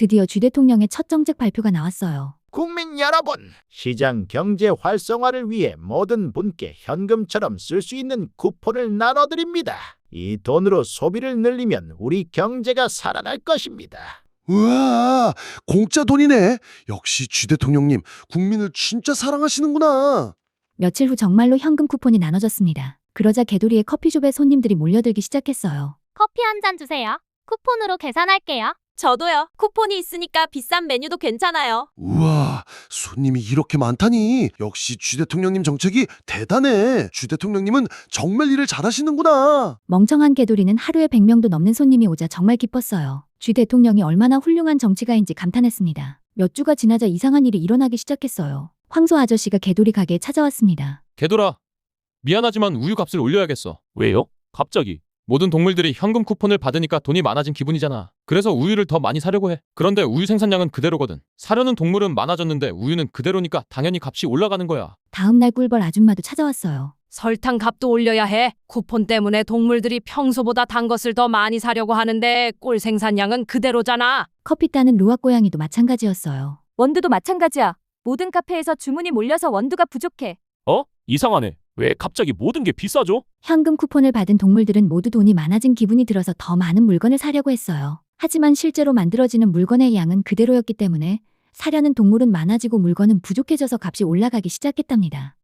드디어 쥐 대통령의 첫 정책 발표가 나왔어요. 국민 여러분, 시장 경제 활성화를 위해 모든 분께 현금처럼 쓸 수 있는 쿠폰을 나눠드립니다. 이 돈으로 소비를 늘리면 우리 경제가 살아날 것입니다. 우와, 공짜 돈이네. 역시 쥐 대통령님, 국민을 진짜 사랑하시는구나. 며칠 후 정말로 현금 쿠폰이 나눠졌습니다. 그러자 개돌이의 커피숍에 손님들이 몰려들기 시작했어요. 커피 한 잔 주세요. 쿠폰으로 계산할게요. 저도요. 쿠폰이 있으니까 비싼 메뉴도 괜찮아요. 우와, 손님이 이렇게 많다니. 역시 쥐 대통령님 정책이 대단해. 쥐 대통령님은 정말 일을 잘하시는구나. 멍청한 개돌이는 하루에 100명도 넘는 손님이 오자 정말 기뻤어요. 쥐 대통령이 얼마나 훌륭한 정치가인지 감탄했습니다. 몇 주가 지나자 이상한 일이 일어나기 시작했어요. 황소 아저씨가 개돌이 가게에 찾아왔습니다. 개돌아, 미안하지만 우유 값을 올려야겠어. 왜요? 갑자기. 모든 동물들이 현금 쿠폰을 받으니까 돈이 많아진 기분이잖아. 그래서 우유를 더 많이 사려고 해. 그런데 우유 생산량은 그대로거든. 사려는 동물은 많아졌는데 우유는 그대로니까 당연히 값이 올라가는 거야. 다음 날 꿀벌 아줌마도 찾아왔어요. 설탕 값도 올려야 해. 쿠폰 때문에 동물들이 평소보다 단 것을 더 많이 사려고 하는데 꿀 생산량은 그대로잖아. 커피 따는 루아 고양이도 마찬가지였어요. 원두도 마찬가지야. 모든 카페에서 주문이 몰려서 원두가 부족해. 어? 이상하네. 왜 갑자기 모든 게 비싸죠? 현금 쿠폰을 받은 동물들은 모두 돈이 많아진 기분이 들어서 더 많은 물건을 사려고 했어요. 하지만 실제로 만들어지는 물건의 양은 그대로였기 때문에 사려는 동물은 많아지고 물건은 부족해져서 값이 올라가기 시작했답니다.